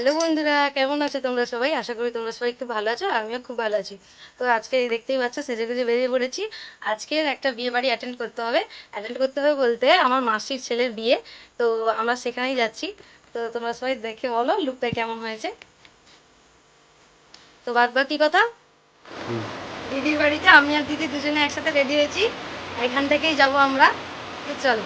Hello বন্ধুরা কেমন আছো তোমরা সবাই? আশা করি তোমরা সবাই খুব ভালো আছো আমিও খুব ভালো আছি। তো আজকে দেখতেই পাচ্ছ সেজে গুজে বেরিয়ে পড়েছি। আজকের একটা বিয়ে বাড়ি অ্যাটেন্ড করতে হবে। অ্যাটেন্ড করতে হবে বলতে আমার মাসির ছেলের বিয়ে তো আমরা সেখানেই যাচ্ছি। তো তোমরা সবাই দেখে বলো লুকটা কেমন হয়েছে। তো বাদ বাকি কথা দিদির বাড়িতে আমি আর দিদি দুজনে একসাথে রেডি হয়েছি। এখান থেকেই যাব আমরা। তো চলো।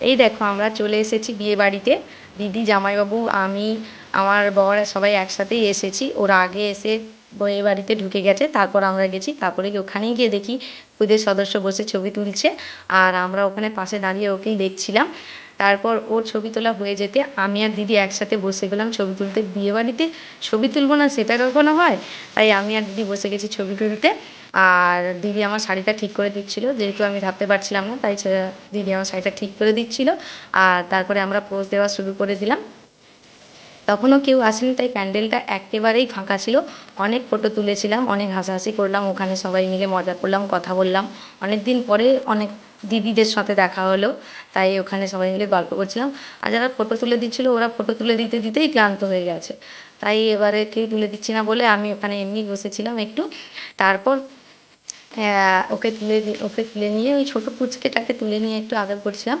এই দেখো, আমরা চলে এসেছি বিয়ে বাড়িতে। দিদি, জামাইবাবু, আমি, আমার বর, সবাই একসাথেই এসেছি। ওরা আগে এসে বিয়ে বাড়িতে ঢুকে গেছে, তারপর আমরা গেছি। তারপরে ওখানেই গিয়ে দেখি পুজোর সদস্য বসে ছবি তুলছে। আর আমরা ওখানে পাশে দাঁড়িয়ে ওকেই দেখছিলাম। তারপর ওর ছবি তোলা হয়ে যেতে আমি আর দিদি একসাথে বসে গেলাম ছবি তুলতে। বিয়ে বাড়িতে ছবি তুলবো না, সেটা কখনো হয়? তাই আমি আর দিদি বসে গেছি ছবি তুলতে। আর দিদি আমার শাড়িটা ঠিক করে দিচ্ছিল, যেহেতু আমি ভাবতে পারছিলাম না, তাই দিদি আমার শাড়িটা ঠিক করে দিচ্ছিল। আর তারপরে আমরা পোজ দেওয়া শুরু করে দিলাম। তখনও কেউ আসেনি, তাই প্যান্ডেলটা একেবারেই ফাঁকা ছিল। অনেক ফটো তুলেছিলাম, অনেক হাসাহাসি করলাম, ওখানে সবাই মিলে মজা করলাম, কথা বললাম। অনেক দিন পরে অনেক দিদিদের সাথে দেখা হলো, তাই ওখানে সবাই মিলে গল্প করছিলাম। আর যারা ফটো তুলে দিচ্ছিল, ওরা ফটো তুলে দিতে দিতেই ক্লান্ত হয়ে গেছে। তাই এবারে কেউ তুলে দিচ্ছি না বলে আমি ওখানে এমনি বসেছিলাম একটু। তারপর আহ, ওকে তুলে ওকে তুলে নিয়ে ওই ছোটো পুচকেটাকে তুলে নিয়ে একটু আদর করছিলাম।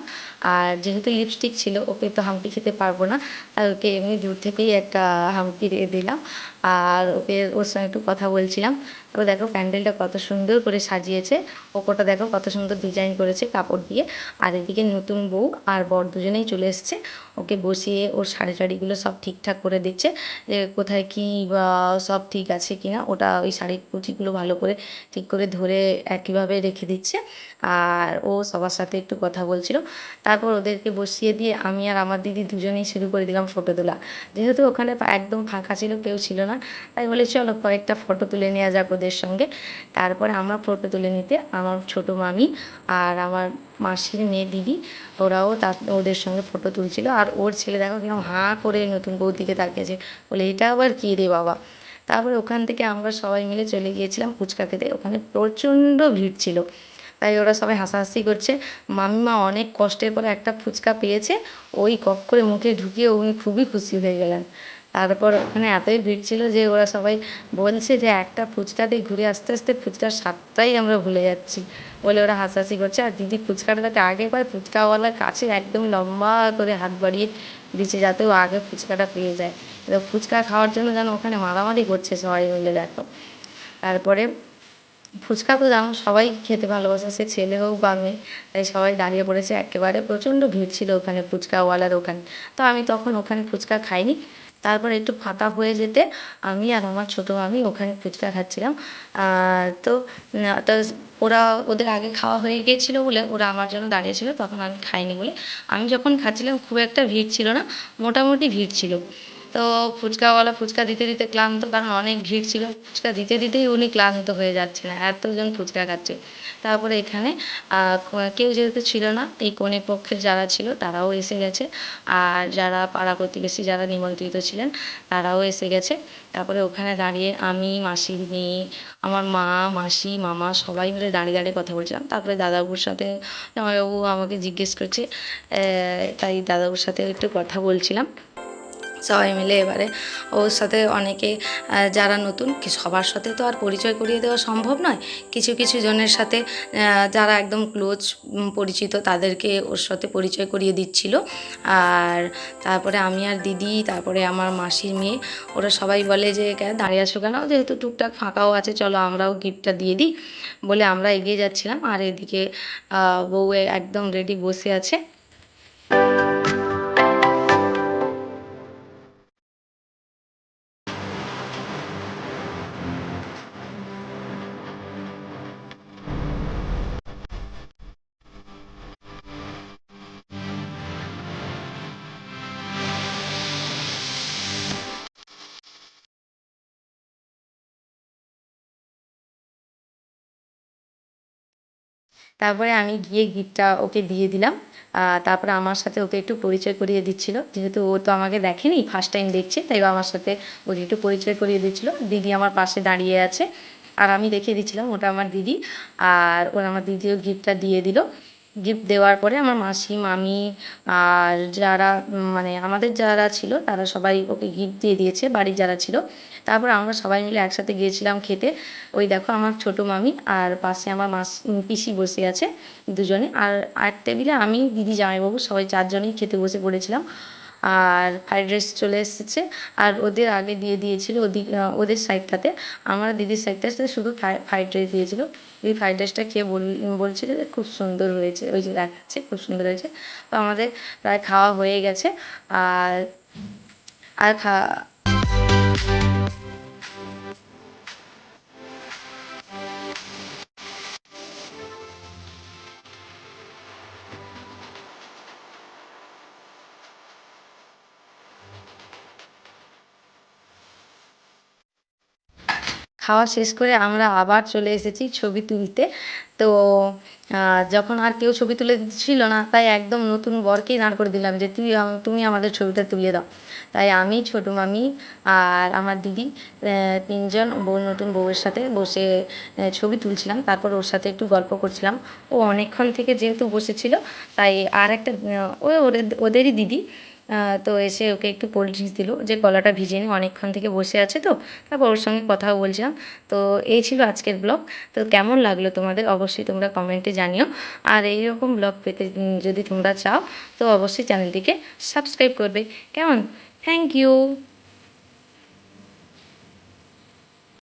আর যেহেতু লিপস্টিক ছিল ওকে তো হামকি খেতে পারব না আর ওকে এমনি দূর থেকেই একটা হাম্পি দিয়ে দিলাম। আর ওকে ওর সঙ্গে একটু কথা বলছিলাম। তো দেখো প্যান্ডেলটা কত সুন্দর করে সাজিয়েছে। ওপরটা দেখো কত সুন্দর ডিজাইন করেছে কাপড় দিয়ে। আর এদিকে নতুন বউ আর বর দুজনেই চলে এসছে। ওকে বসিয়ে ওর শাড়ি টাড়িগুলো সব ঠিকঠাক করে দিচ্ছে যে কোথায় কী সব ঠিক আছে কি না, ওটা ওই শাড়ির কুচিগুলো ভালো করে ঠিক করে ধরে একইভাবে রেখে দিচ্ছে। আর ও সবার সাথে একটু কথা বলছিল। তারপর ওদেরকে বসিয়ে দিয়ে আমি আর আমার দিদি দুজনেই শুরু করে দিলাম ফটো তোলা। যেহেতু ওখানে একদম ফাঁকা ছিল, কেউ ছিল না তাই বলে, চলো কয়েকটা ফটো তুলে নেওয়া যাক ওদের সঙ্গে। তারপরে আমরা ফটো তুলে নিতে আমার ছোটো মামি আর আমার মাসির মেয়ে দিদি, ওরাও তা, ওদের সঙ্গে ফটো তুলছিল। আর ওর ছেলে দেখো কীরকম হাঁ করে নতুন বৌদিকে দিকে তাকিয়েছে। বলে, এটা আবার কী রে বাবা? তারপরে ওখান থেকে আমরা সবাই মিলে চলে গিয়েছিলাম ফুচকা খেতে। ওখানে প্রচণ্ড ভিড় ছিল। তাই ওরা সবাই হাসাহাসি করছে। মামিমা অনেক কষ্টের পরে একটা ফুচকা পেয়েছে। ওই কক করে মুখে ঢুকিয়ে উনি খুবই খুশি হয়ে গেলেন। তারপর ওখানে এতই ভিড় ছিল যে ওরা সবাই বলছে যে একটা ফুচকাতে ঘুরে আসতে আসতে ফুচকার স্বাদটাই আমরা ভুলে যাচ্ছি। বলে ওরা হাসাহাসি করছে, আর দিদি ফুচকাটা যাতে আগে পায় ফুচকাওয়ালার কাছে একদম লম্বা করে হাত বাড়িয়ে দিচ্ছে যাতে ও আগে ফুচকাটা পেয়ে যায়। এবার ফুচকা খাওয়ার জন্য যেন ওখানে মারামারি করছে সবাই মিলে দেখো। তারপরে ফুচকা তো জানো সবাই খেতে ভালোবাসে, সে ছেলে হোক বা মেয়ে, তাই সবাই দাঁড়িয়ে পড়েছে। একেবারে প্রচণ্ড ভিড় ছিল ওখানে ফুচকাওয়ালার ওখানে। তো আমি তখন ওখানে ফুচকা খাইনি। তারপর একটু ফাঁকা হয়ে যেতে আমি আর আমার ছোটো মামি ওখানে ফুচকা খাচ্ছিলাম। তো তো ওরা ওদের আগে খাওয়া হয়ে গিয়েছিল বলে ওরা আমার জন্য দাঁড়িয়েছিল, তখন আমি খাইনি বলে। আমি যখন খাচ্ছিলাম খুব একটা ভিড় ছিল না, মোটামুটি ভিড় ছিল। তো ফুচকাওয়ালা ফুচকা দিতে দিতে ক্লান্ত, কারণ অনেক ভিড় ছিল। ফুচকা দিতে দিতেই উনি ক্লান্ত হয়ে যাচ্ছিলেন এতজন ফুচকা খাচ্ছে। তারপরে এখানে কেউ যেহেতু ছিল না, এই কনে পক্ষে যারা ছিল, তারাও এসে গেছে। আর যারা পাড়া প্রতিবেশী, যারা নিমন্ত্রিত ছিলেন, তারাও এসে গেছে। তারপরে ওখানে দাঁড়িয়ে আমি, মাসি, মেয়ে, আমার মা, মাসি, মামা, সবাই মিলে দাঁড়িয়ে দাঁড়িয়ে কথা বলছিলাম। তারপরে দাদাবুর সাথে জামাইবাবু আমাকে জিজ্ঞেস করছে তাই দাদাবুর সাথে একটু কথা বলছিলাম। সবাই মিলে এবারে ওর সাথে অনেকে যারা নতুন সবার সাথে তো আর পরিচয় করিয়ে দেওয়া সম্ভব নয়। কিছু কিছু জনের সাথে যারা একদম ক্লোজ পরিচিত তাদেরকে ওর সাথে পরিচয় করিয়ে দিচ্ছিল। আর তারপরে আমি আর দিদি, তারপরে আমার মাসির মেয়ে, ওরা সবাই বলে যে "কেন দাঁড়িয়ে আছো কেন? যেহেতু টুকটাক ফাঁকাও আছে, চলো আমরাও গিফটটা দিয়ে দিই। বলে আমরা এগিয়ে যাচ্ছিলাম। আর এদিকে বউ একদম রেডি বসে আছে। তারপরে আমি গিয়ে গিফটটা ওকে দিয়ে দিলাম। তারপরে আমার সাথে ওকে একটু পরিচয় করিয়ে দিচ্ছিল। যেহেতু ও তো আমাকে দেখেনি ফার্স্ট টাইম দেখছে, তাই আমার সাথে ওকে একটু পরিচয় করিয়ে দিচ্ছিল। দিদি আমার পাশে দাঁড়িয়ে আছে আর আমি দেখিয়ে দিচ্ছিলাম, ওটা আমার দিদি। আর ওর আমার দিদিও গিফটটা দিয়ে দিল। গিফট দেওয়ার পরে আমার মাসি, মামি আর যারা মানে আমাদের যারা ছিল, তারা সবাই ওকে গিফট দিয়ে দিয়েছে, বাড়ির যারা ছিল। তারপর আমরা সবাই মিলে একসাথে গিয়েছিলাম খেতে। ওই দেখো আমার ছোটো মামি আর পাশে আমার মাস, পিসি বসে আছে দুজনে। আর আর টেবিলে আমি, দিদি, জামাইবাবু সবাই চারজনেই খেতে বসে পড়েছিলাম। আর ফ্রাইড রাইস চলে এসেছে। আর ওদের আগে দিয়ে দিয়েছিল ওদি ওদের সাইডটাতে। আমার দিদির সাইডটাতে শুধু ফ্রাইড রাইস দিয়েছিল। এই ফ্রাইড রাইসটা খেয়ে বল বলছিল যে খুব সুন্দর হয়েছে। ওই যে দেখাচ্ছে, খুব সুন্দর হয়েছে। তো আমাদের প্রায় খাওয়া হয়ে গেছে। আর আর খা খাওয়া শেষ করে আমরা আবার চলে এসেছি ছবি তুলতে। তো যখন আর কেউ ছবি তুলে দিচ্ছিল না, তাই একদম নতুন বরকেই দাঁড় করে দিলাম যে, তুই তুমি আমাদের ছবিটা তুলে দাও। তাই আমি, ছোটো মামি আর আমার দিদি তিনজন বউ, নতুন বউয়ের সাথে বসে ছবি তুলছিলাম। তারপর ওর সাথে একটু গল্প করছিলাম। ও অনেকক্ষণ থেকে যেহেতু বসেছিল, তাই আর একটা ওদের, ওদেরই দিদি। তো এসে ওকে একটু কোল্ড ড্রিঙ্কস দিল। যে গলাটা ভিজে নি অনেকক্ষণ থেকে বসে আছে তো। তারপর ওর সঙ্গে কথাও বলছিলাম। তো এই ছিল আজকের ব্লগ তো কেমন লাগল তোমাদের? অবশ্যই তোমরা কমেন্টে জানিও। আর এই রকম ব্লগ পেতে যদি তোমরা চাও, তো অবশ্যই চ্যানেলটিকে সাবস্ক্রাইব করবে। কেমন? Thank you